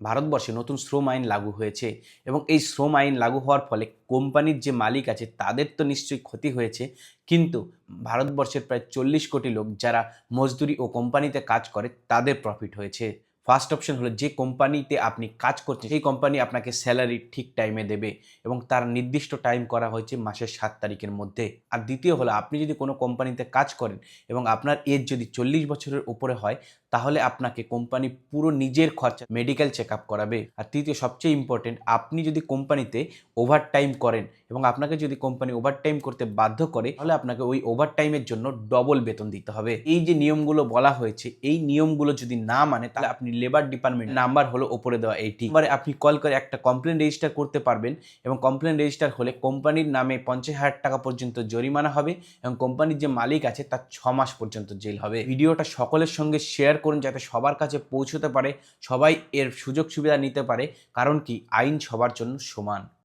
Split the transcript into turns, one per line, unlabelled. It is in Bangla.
ভারতবর্ষে নতুন শ্রম আইন লাগু হয়েছে এবং এই শ্রম আইন লাগু হওয়ার ফলে কোম্পানির যে মালিক আছে তাদের তো নিশ্চয়ই ক্ষতি হয়েছে। কিন্তু ভারতবর্ষের প্রায় চল্লিশ কোটি লোক যারা মজদুরি ও কোম্পানিতে কাজ করে তাদের প্রফিট হয়েছে। ফার্স্ট অপশন হলো যে কোম্পানিতে আপনি কাজ করছেন, সেই কোম্পানি আপনাকে স্যালারি ঠিক টাইমে দেবে এবং তার নির্দিষ্ট টাইম করা হয়েছে মাসের সাত তারিখের মধ্যে। আর দ্বিতীয় হলো, আপনি যদি কোনো কোম্পানিতে কাজ করেন এবং আপনার এজ যদি চল্লিশ বছরের উপরে হয়, তাহলে আপনাকে কোম্পানি পুরো নিজের খরচা মেডিকেল চেক আপ করাবে। আর তৃতীয়, সবচেয়ে ইম্পর্টেন্ট আপনি যদি কোম্পানিতে ওভার টাইম করেন এবং আপনাকে যদি কোম্পানি ওভার টাইম করতে বাধ্য করে, তাহলে আপনাকে ওই ওভার টাইমের জন্য ডবল বেতন দিতে হবে। এই যে নিয়মগুলো বলা হয়েছে, এই নিয়মগুলো যদি না মানে তাহলে আপনি লেবার ডিপার্টমেন্ট নাম্বার হলো ওপরে দেওয়া এইটি এবারে আপনি কল করে একটা কমপ্লেন রেজিস্টার করতে পারবেন এবং কমপ্লেন রেজিস্টার হলে কোম্পানির নামে পঞ্চাশ হাজার টাকা পর্যন্ত জরিমানা হবে এবং কোম্পানির যে মালিক আছে তার ছ মাস পর্যন্ত জেল হবে। ভিডিওটা সকলের সঙ্গে শেয়ার করুন যাতে সবার কাছে পৌঁছতে পারে, সবাই এর সুযোগ সুবিধা নিতে পারে, কারণ কি আইন সবার জন্য সমান।